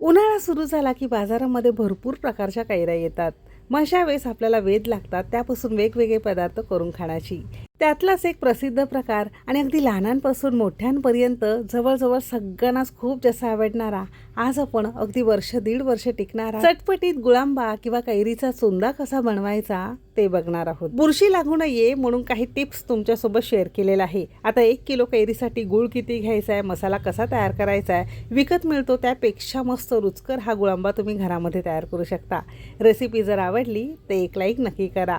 उन्हाळा सुरू झाला की बाजारामध्ये भरपूर प्रकारच्या कैऱ्या येतात. मग अशा वेळेस आपल्याला वेध लागतात त्यापासून वेगवेगळे पदार्थ करून खाण्याची. त्यातलाच एक प्रसिद्ध प्रकार आणि अगदी लहानांपासून मोठ्यांपर्यंत जवळजवळ सगळ्यांनाच खूप जास्त आवडणारा आज आपण अगदी वर्ष दीड वर्ष टिकणारा चटपटीत गुळांबा किंवा कैरीचा चुंदा कसा बनवायचा ते बघणार आहोत. बुरशी लागू नये म्हणून काही टिप्स तुमच्यासोबत शेअर केलेला आहे. आता एक किलो कैरीसाठी गुळ किती घ्यायचा आहे मसाला कसा तयार करायचा आहे विकत मिळतो त्यापेक्षा मस्त रुचकर हा गुळांबा तुम्ही घरामध्ये तयार करू शकता. रेसिपी जर आवडली तर एक लाईक नक्की करा.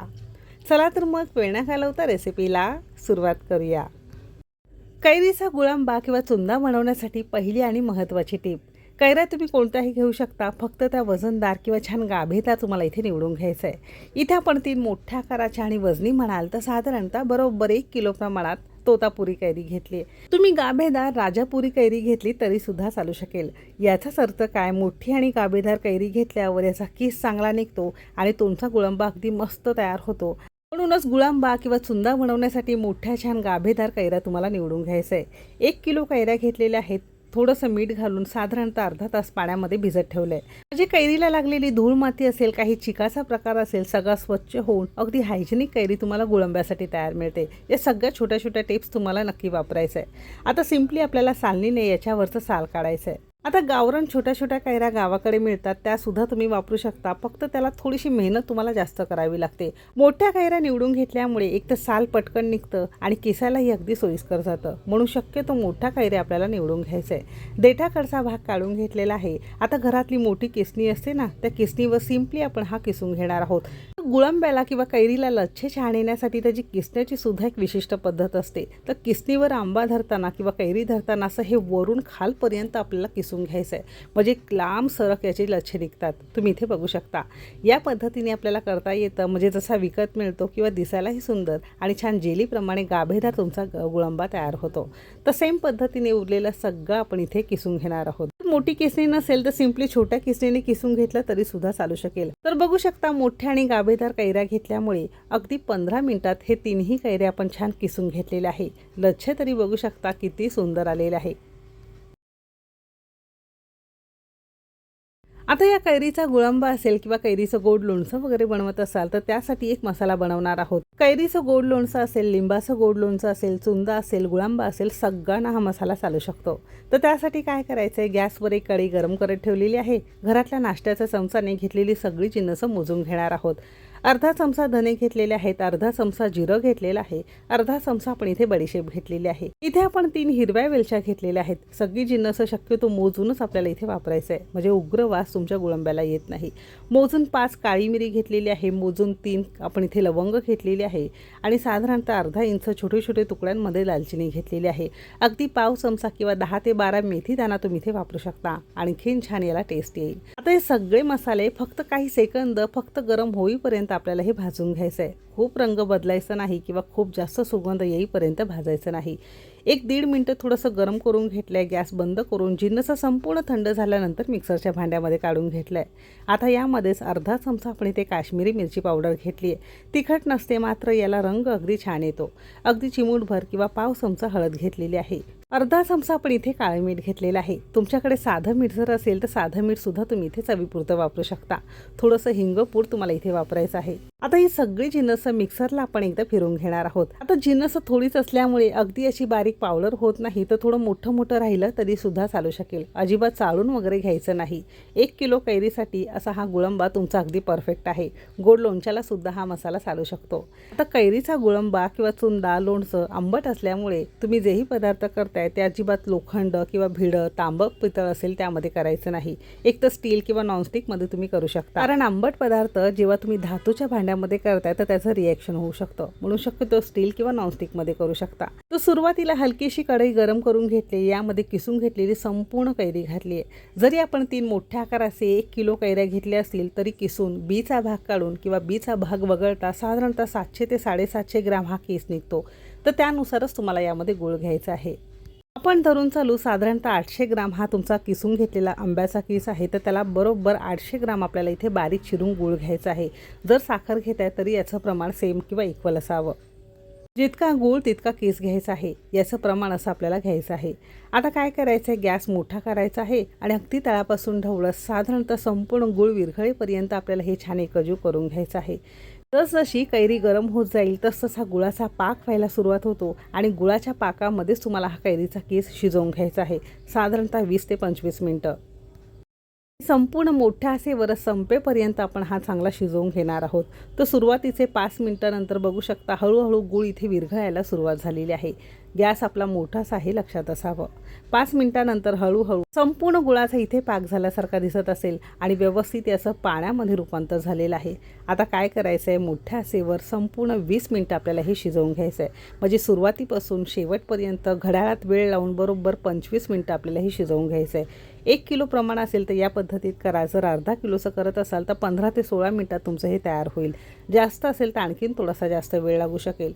चला तर मग वेळ न घालवता रेसिपीला सुरुवात करूया. कैरीचा गुळांबा किंवा चुंदा बनवण्यासाठी पहिली आणि महत्त्वाची टीप. कैऱ्या तुम्ही कोणत्याही घेऊ शकता फक्त त्या वजनदार किंवा छान गाभेता तुम्हाला इथे निवडून घ्यायचं आहे इथे आपण तीन मोठ्या आकाराच्या आणि वजनी म्हणाल तर साधारणतः बरोबर एक किलो प्रमाणात तोतापुरी कैरी घेतली आहे. तुम्ही गाभेदार राजापुरी कैरी घेतली तरी सुद्धा चालू शकेल. याचाच अर्थ काय? मोठी आणि गाभेदार कैरी घेतल्यावर याचा किस चांगला निघतो आणि तुमचा गुळंबा अगदी मस्त तयार होतो. म्हणूनच गुळांबा किंवा चुंदा बनवण्यासाठी मोठ्या छान गाभेदार कैऱ्या तुम्हाला निवडून घ्यायचं आहे. एक किलो कैऱ्या घेतलेल्या आहेत. थोडंसं मीठ घालून साधारणतः अर्धा तास पाण्यामध्ये भिजत ठेवलं आहे म्हणजे कैरीला लागलेली धूळ माती असेल काही चिकाचा प्रकार असेल सगळा स्वच्छ होऊन अगदी हायजेनिक कैरी तुम्हाला गुळंब्यासाठी तयार मिळते. या सगळ्या छोट्या छोट्या टिप्स तुम्हाला नक्की वापरायचं आहे. आता सिम्पली आपल्याला सालनीने याच्यावरचं साल काढायचं आहे. आता गावरण छोट्या छोट्या कैऱ्या गावाकडे मिळतात त्यासुद्धा तुम्ही वापरू शकता. फक्त त्याला थोडीशी मेहनत तुम्हाला जास्त करावी लागते. मोठ्या कैऱ्या निवडून घेतल्यामुळे एक तर साल पटकन निघतं आणि केसालाही अगदी सोयीस्कर जातं. म्हणून शक्यतो मोठ्या कैऱ्या आपल्याला निवडून घ्यायचं आहे देठाकडचा भाग काढून घेतलेला आहे. आता घरातली मोठी किसणी असते ना त्या किसणीवर सिम्पली आपण हा किसून घेणार आहोत. गुळंब्याला किंवा कैरीला लच्छे छाणण्यासाठी त्याची किसण्याची सुद्धा एक विशिष्ट पद्धत असते. तर किसणीवर आंबा धरताना किंवा कैरी धरताना असं हे वरून खालपर्यंत आपल्याला किसून घ्यायचं आहे. म्हणजे एक लांब सरक याचे लच्छे निघतात. तुम्ही इथे बघू शकता. या पद्धतीने आपल्याला करता येतं. म्हणजे जसा विकत मिळतो किंवा दिसायलाही सुंदर आणि छान जेलीप्रमाणे गाभेदार तुमचा ग- गुळंबा तयार होतो. तर सेम पद्धतीने उरलेलं सगळं आपण इथे किसून घेणार आहोत. मोठी किसणी नसेल तर सिम्पली छोट्या किसणीने किसून घेतला तरी सुद्धा चालू शकेल. तर बघू शकता मोठ्या आणि गाभेदार कैऱ्या घेतल्यामुळे अगदी पंधरा मिनिटात हे तीनही कैऱ्या आपण छान किसून घेतलेले आहे. लच्छे तरी बघू शकता किती सुंदर आलेले आहे. आता या कैरीचा गुळंबा असेल किंवा कैरीचं गोड लोणचं वगैरे बनवत असाल तर त्यासाठी एक मसाला बनवणार आहोत. कैरीचं गोड लोणचं असेल लिंबाचं गोड लोणचं असेल चुंदा असेल गुळांबा असेल सगळ्यांना हा मसाला चालू शकतो. तर त्यासाठी काय करायचं आहे गॅसवर एक कढई गरम करत ठेवलेली आहे. घरातल्या नाश्त्याच्या चमचाने घेतलेली सगळी जिन्नसं मोजून घेणार आहोत. अर्धा चमचा धने घेतलेले आहेत अर्धा चमचा जिरं घेतलेला आहे अर्धा चमचा आपण इथे बडीशेप घेतलेली आहे. इथे आपण तीन हिरव्या वेलच्या घेतलेल्या आहेत. सगळी जिन्नस शक्यतो मोजूनच आपल्याला इथे वापरायचं आहे म्हणजे उग्र वास तुमच्या गुळंब्याला येत नाही. मोजून पाच काळी मिरी घेतलेली आहे मोजून तीन आपण इथे लवंग घेतलेली आहे आणि साधारणतः अर्धा इंच छोटे छोटे तुकड्यांमध्ये दालचिनी घेतलेली आहे. अगदी पाव चमचा किंवा दहा ते बारा मेथी दाना तुम्ही इथे वापरू शकता. आणखीन छान याला टेस्ट येईल. आता हे सगळे मसाले फक्त काही सेकंद फक्त गरम होईपर्यंत आपल्याला हे भाजून घ्यायचं आहे खूप रंग बदलायचा नाही किंवा खूप जास्त सुगंध येईपर्यंत भाजायचं नाही. एक दीड मिनटं थोडंसं गरम करून घेतलं आहे गॅस बंद करून जिन्नसा संपूर्ण थंड झाल्यानंतर मिक्सरच्या भांड्यामध्ये काढून घेतलं आहे आता यामध्येच अर्धा चमचा आपण इथे काश्मीरी मिरची पावडर घेतली आहे तिखट नसते मात्र याला रंग अगदी छान येतो. अगदी चिमूटभर किंवा पाव चमचा हळद घेतलेली आहे. अर्धा चमचा आपण इथे काळे मीठ घेतलेलं आहे. तुमच्याकडे साधं मीठ जर असेल तर साधं मीठसुद्धा तुम्ही इथे चवीपुरतं वापरू शकता. थोडंसं हिंगपूड तुम्हाला इथे वापरायचं आहे. आता ही सगळी जिनस मिक्सरला आपण एकदा फिरून घेणार आहोत. आता जिनस थोडीच असल्यामुळे अगदी अशी बारीक पावडर होत नाही तर थोडं मोठं मोठं राहिलं तरी सुद्धा चालू शकेल. अजिबात चाळून वगैरे घ्यायचं नाही. एक किलो कैरीसाठी असा हा गुळंबा तुमचा अगदी परफेक्ट आहे. गोड लोणच्याला सुद्धा हा मसाला चालू शकतो. आता कैरीचा गुळंबा किंवा चुंदा लोणचं आंबट असल्यामुळे तुम्ही जेही पदार्थ करताय ते अजिबात लोखंड किंवा भिडं तांबं पितळ असेल त्यामध्ये करायचं नाही. एक तर स्टील किंवा नॉनस्टिकमध्ये तुम्ही करू शकता. कारण आंबट पदार्थ जेव्हा तुम्ही धातूच्या भांड्यामध्ये करताय तर त्याचं रिॲक्शन होऊ शकतं. म्हणून शक्यतो स्टील किंवा नॉनस्टिकमध्ये करू शकता. तर सुरुवातीला हलकीशी कढई गरम करून घेतली यामध्ये किसून घेतलेली संपूर्ण कैरी घातली आहे. जरी आपण तीन मोठ्या आकाराचे एक किलो कैऱ्या घेतल्या असतील तरी किसून बीचा भाग काढून किंवा बीचा भाग वगळता साधारणतः सातशे ते साडेसातशे ग्राम हा केस निघतो. तर त्यानुसारच तुम्हाला यामध्ये गुळ घ्यायचा आहे. आपण धरून चालू साधारणतः आठशे ग्राम हा तुमचा किसून घेतलेला आंब्याचा किस आहे. तर त्याला बरोबर आठशे ग्राम आपल्याला इथे बारीक चिरून गुळ घ्यायचा आहे. जर साखर घेत आहे तरी याचं प्रमाण सेम किंवा इक्वल असावं. जितका गूळ तितका केस घ्यायचा आहे? याचं प्रमाण असं आपल्याला घ्यायचं आहे. आता काय करायचं आहे गॅस मोठा करायचा आहे आणि अगदी तळापासून ढवळत साधारणतः संपूर्ण गूळ विरघळेपर्यंत आपल्याला हे छान एकजू करून घ्यायचं आहे. जसजशी कैरी गरम होत जाईल तसतसा गुळाचा पाक व्हायला सुरुवात होतो आणि गुळाच्या पाकामध्येच तुम्हाला हा कैरीचा केस शिजवून घ्यायचा आहे. साधारणतः वीस ते पंचवीस मिनटं. संपूर्ण मोठ्या असे वरस संपेपर्यंत आपण हा चांगला शिजवून घेणार आहोत. तर सुरुवातीचे पाच मिनटानंतर बघू शकता हळूहळू गूळ इथे विरघळायला सुरुवात झालेली आहे. गॅस आपला मोठाच आहे लक्षात असावं. पाच मिनटानंतर हळूहळू संपूर्ण गुळाचा इथे पाक झाल्यासारखा दिसत असेल आणि व्यवस्थित याचं पाण्यामध्ये रूपांतर झालेलं आहे. आता काय करायचं आहे मोठ्या सेवर संपूर्ण वीस मिनटं आपल्याला हे शिजवून घ्यायचं आहे म्हणजे सुरुवातीपासून शेवटपर्यंत घड्याळात वेळ लावून बरोबर पंचवीस मिनटं आपल्याला हे शिजवून घ्यायचं आहे एक किलो प्रमाण असेल तर या पद्धतीत करा. जर अर्धा किलोचं करत असाल तर पंधरा ते सोळा मिनटात तुमचं हे तयार होईल. जास्त असेल तर आणखीन थोडासा जास्त वेळ लागू शकेल.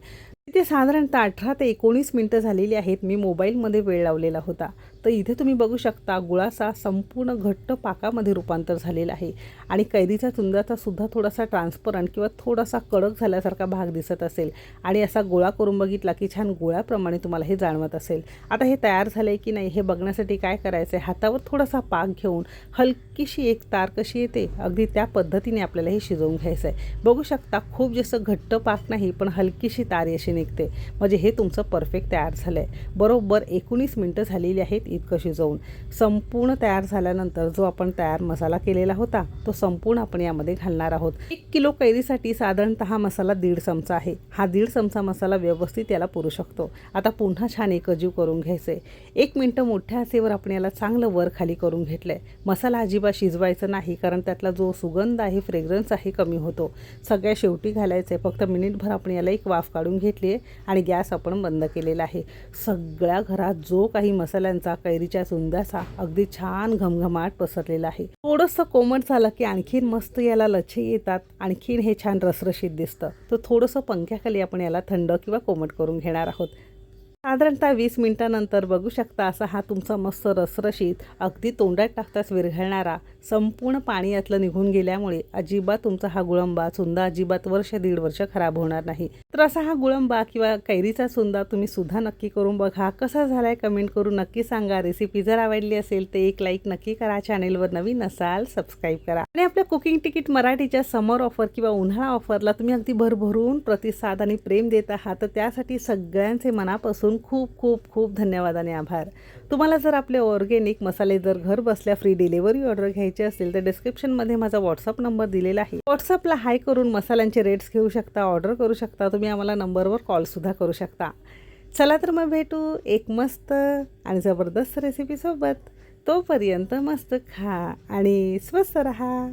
इथे साधारणतः अठरा ते एकोणीस मिनटं झालेली आहेत. मी मोबाईलमध्ये वेळ लावलेला होता. तर इथे तुम्ही बघू शकता गुळाचा संपूर्ण घट्ट पाकामध्ये रूपांतर झालेला आहे. आणि कैरीच्या चुंदाचा सुद्धा थोडासा ट्रान्सपरंट किंवा थोडासा कडक झाल्यासारखा भाग दिसत असेल. आणि असा गोळा करून बघितला की छान गोळ्याप्रमाणे तुम्हाला हे जाणवत असेल. आता हे तयार झालं आहे की नाही हे बघण्यासाठी काय करायचं आहे हातावर थोडासा पाक घेऊन हलकीशी एक तार कशी येते? अगदी त्या पद्धतीने आपल्याला हे शिजवून घ्यायचं आहे बघू शकता खूप जास्त घट्ट पाक नाही पण हलकीशी तार अशी निघते. म्हणजे हे तुमचं परफेक्ट तयार झालं आहे बरोबर एकोणीस मिनटं झालेली आहेत इतकं शिजवून. संपूर्ण तयार झाल्यानंतर जो आपण तयार मसाला केलेला होता तो संपूर्ण आपण यामध्ये घालणार आहोत. एक किलो कैरीसाठी साधारणतः हा मसाला दीड चमचा आहे. हा दीड चमचा मसाला व्यवस्थित याला पुरू शकतो. आता पुन्हा छान एकजीव करून घ्यायचं. आहे एक मिनटं मोठ्या आसेवर आपण याला चांगलं वर खाली करून घेतलं आहे मसाला अजिबात शिजवायचा नाही कारण त्यातला जो सुगंध आहे फ्रेग्रन्स आहे कमी होतो. सगळ्या शेवटी घालायचं आहे फक्त मिनिटभर आपण याला एक वाफ काढून घेतली. आहे आणि गॅस आपण बंद केलेला आहे. सगळ्या घरात जो काही मसाल्यांचा कैरीच्या सुंदाचा अगदी छान घमघमाट पसरलेला आहे. थोडंसं कोमट झालं की आणखीन मस्त याला लच्छे येतात. आणखीन हे छान रसरशीत दिसतं. तर थोडंसं पंख्याखाली आपण याला थंड किंवा कोमट करून घेणार आहोत. साधारणतः वीस मिनटानंतर बघू शकता असा हा तुमचा मस्त रसरशीत अगदी तोंडात टाकताच विरघळणारा संपूर्ण पाणी यातलं निघून गेल्यामुळे अजिबात तुमचा हा गुळंबा सुंदा अजिबात वर्ष दीड वर्ष खराब होणार नाही. तर असा हा गुळंबा किंवा कैरीचा सुंदा तुम्ही सुद्धा नक्की करून बघा. कसा झाला आहे कमेंट करून नक्की सांगा. रेसिपी जर आवडली असेल तर एक लाईक नक्की करा. चॅनेलवर नवीन असाल सबस्क्राईब करा. आणि आपल्या कुकिंग तिकीट मराठीच्या समर ऑफर किंवा उन्हाळा ऑफरला तुम्ही अगदी भरभरून प्रतिसाद आणि प्रेम देत आहात. तर त्यासाठी सगळ्यांचे मनापासून खूप खूप खूप धन्यवाद आणि आभार. तुम्हाला जर आपले ऑर्गेनिक मसाले जर घर बसल्या फ्री डिलिव्हरी ऑर्डर घ्यायची असेल तर डिस्क्रिप्शनमध्ये माझा व्हॉट्सअप नंबर दिलेला आहे. व्हॉट्सअपला हाय करून मसाल्यांचे रेट्स घेऊ शकता ऑर्डर करू शकता तुम्ही आम्हाला नंबरवर कॉलसुद्धा करू शकता. चला तर मग भेटू एक मस्त आणि जबरदस्त रेसिपीसोबत तोपर्यंत मस्त खा आणि स्वस्त रहा.